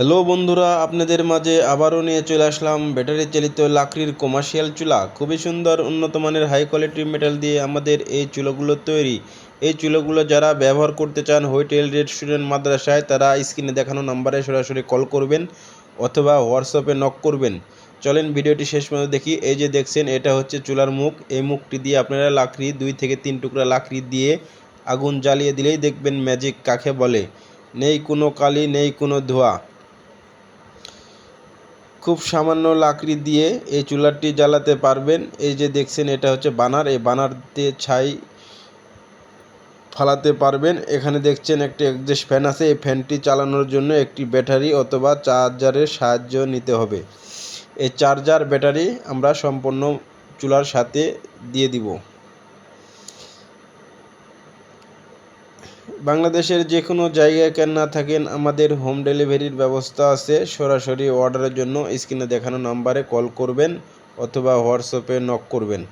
Hello বন্ধুরা, আপনাদের মাঝে আবারও নিয়ে চলে আসলাম ব্যাটারি চালিত লাকড়ির কমার্শিয়াল চুলা। খুবই সুন্দর, উন্নত মানের হাই কোয়ালিটির মেটাল দিয়ে আমাদের এই চুলোগুলো তৈরি। এই চুলোগুলো যারা ব্যবহার করতে চান হোটেল রেস্টুরেন্ট মাদ্রাসায়, তারা স্ক্রিনে দেখানো নাম্বারে সরাসরি কল করবেন অথবা হোয়াটসঅ্যাপে নক করবেন। চলেন ভিডিওটি শেষ পর্যন্ত দেখি। এই যে দেখছেন, এটা হচ্ছে চুলার মুখ। এই মুখটি দিয়ে আপনারা লাকড়ি, দুই থেকে তিন টুকরা লাকড়ি দিয়ে আগুন জ্বালিয়ে দিলেই দেখবেন ম্যাজিক কাকে বলে। নেই কোনো কালি, নেই কোনো ধোঁয়া। খুব সামান্য লাকড়ি দিয়ে এই চুলাটি জ্বালাতে পারবেন। এই যে দেখছেন, এটা হচ্ছে বানার। এই বানার দিয়ে ছাই ফালাতে পারবেন। এখানে দেখছেন একটি একজেস্ট ফ্যান আছে। এই ফ্যানটি চালানোর জন্য একটি ব্যাটারি অথবা চার্জারের সাহায্য নিতে হবে। এই চার্জার ব্যাটারি আমরা সম্পূর্ণ চুলার সাথে দিয়ে দিব। বাংলাদেশের যে কোনো জায়গায় কেন না থাকেন, আমাদের হোম ডেলিভারির ব্যবস্থা আছে। সরাসরি অর্ডারের জন্য স্ক্রিনে দেখানো নাম্বারে কল করবেন অথবা হোয়াটসঅ্যাপে নক করবেন।